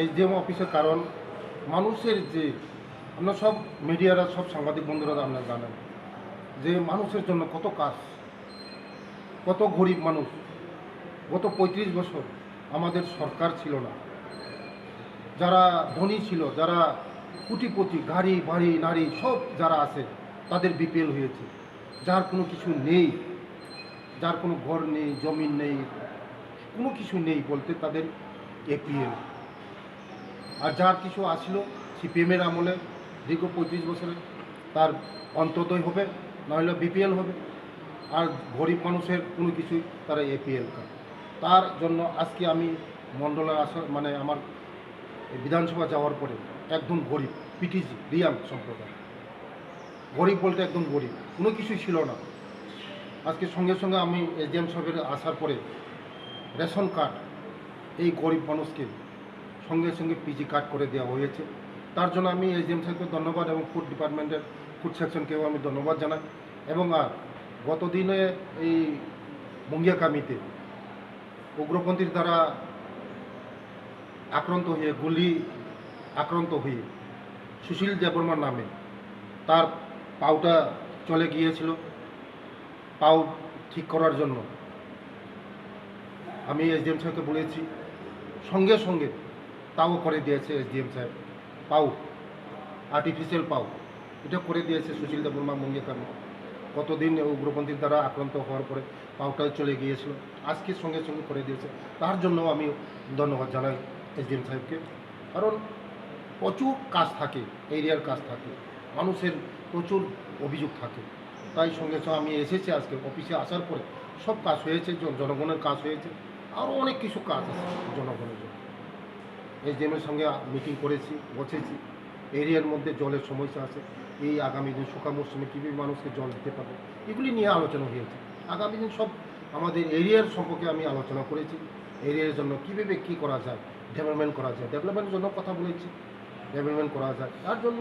HDM অফিসের কারণ, মানুষের যে, আমরা সব মিডিয়ারা, সব সাংবাদিক বন্ধুরা আপনারা জানেন, যে মানুষের জন্য কত কাজ, কত গরিব মানুষ, গত পঁয়ত্রিশ বছর আমাদের সরকার ছিল না। যারা ধনী ছিল, যারা কুটিপতি, গাড়ি, বাড়ি, নারী, সব যারা আছে, তাদের বিপিএল হয়েছে। যার কোনো কিছু নেই, যার কোনো ঘর নেই, জমিন নেই, কোনো কিছু নেই বলতে তাদের এপিএল। আর যার কিছু আসলো সিপিএমের আমলে দীর্ঘ পঁয়ত্রিশ বছরে তার অন্ততই হবে নাহলে বিপিএল হবে। আর গরিব মানুষের কোনো কিছুই তারা এপিএল কার্ড তার জন্য আজকে আমি মণ্ডলে আসা মানে আমার বিধানসভা যাওয়ার পরে একদম গরিব পিটিজি রিয়াম সম্প্রদায়। গরিব বলতে একদম গরিব, কোনো কিছুই ছিল না। আজকে সঙ্গে সঙ্গে আমি এসডিএম সাহেবের আসার পরে রেশন কার্ড এই গরিব মানুষকে সঙ্গে সঙ্গে পিজি কার্ড করে দেওয়া হয়েছে। তার জন্য আমি এস এসডিএম সাহেবকে ধন্যবাদ এবং ফুড ডিপার্টমেন্টের ফুড সেকশনকেও আমি ধন্যবাদ জানাই। এবং আর, গতদিনে এই মুঙ্গিয়াকামিতে উগ্রপন্থীর দ্বারা আক্রান্ত হয়ে, গুলি আক্রান্ত হয়ে সুশীল দেববর্মার নামে তার পাউটা চলে গিয়েছিল। পাও ঠিক করার জন্য আমি এসডিএম সাহেবকে বলেছি, সঙ্গে সঙ্গে তাও করে দিয়েছে এসডিএম সাহেব পাউ আর্টিফিশিয়াল পাউ এটা করে দিয়েছে সুশীল দেববর্মা মঙ্গিকামি কতদিন উগ্রপন্থীর দ্বারা আক্রান্ত হওয়ার পরে পাউটা চলে গিয়েছিল। আজকে সঙ্গে সঙ্গে করে দিয়েছে। তার জন্য আমি ধন্যবাদ জানাই এসডিএম সাহেবকে। কারণ প্রচুর কাজ থাকে, এরিয়ার কাজ থাকে। মানুষের প্রচুর অভিযোগ থাকে। তাই সঙ্গে সঙ্গে আমি এসেছি আজকে অফিসে আসার পরে সব কাজ হয়েছে জনগণের কাজ হয়েছে। আরও অনেক কিছু কাজ আছে জনগণের জন্য। এসডিএমের সঙ্গে মিটিং করেছি, বসেছি। এরিয়ার মধ্যে জলের সমস্যা আছে। এই আগামী দিন শুকা মরশুমে কীভাবে মানুষকে জল দিতে পারবে, এগুলি নিয়ে আলোচনা হয়েছে। আগামী দিন সব আমাদের এরিয়ার সম্পর্কে আমি আলোচনা করেছি। এরিয়ার জন্য কীভাবে কী করা যায়, ডেভেলপমেন্ট করা যায়, ডেভেলপমেন্টের জন্য কথা বলেছি। ডেভেলপমেন্ট করা যায়। তার জন্য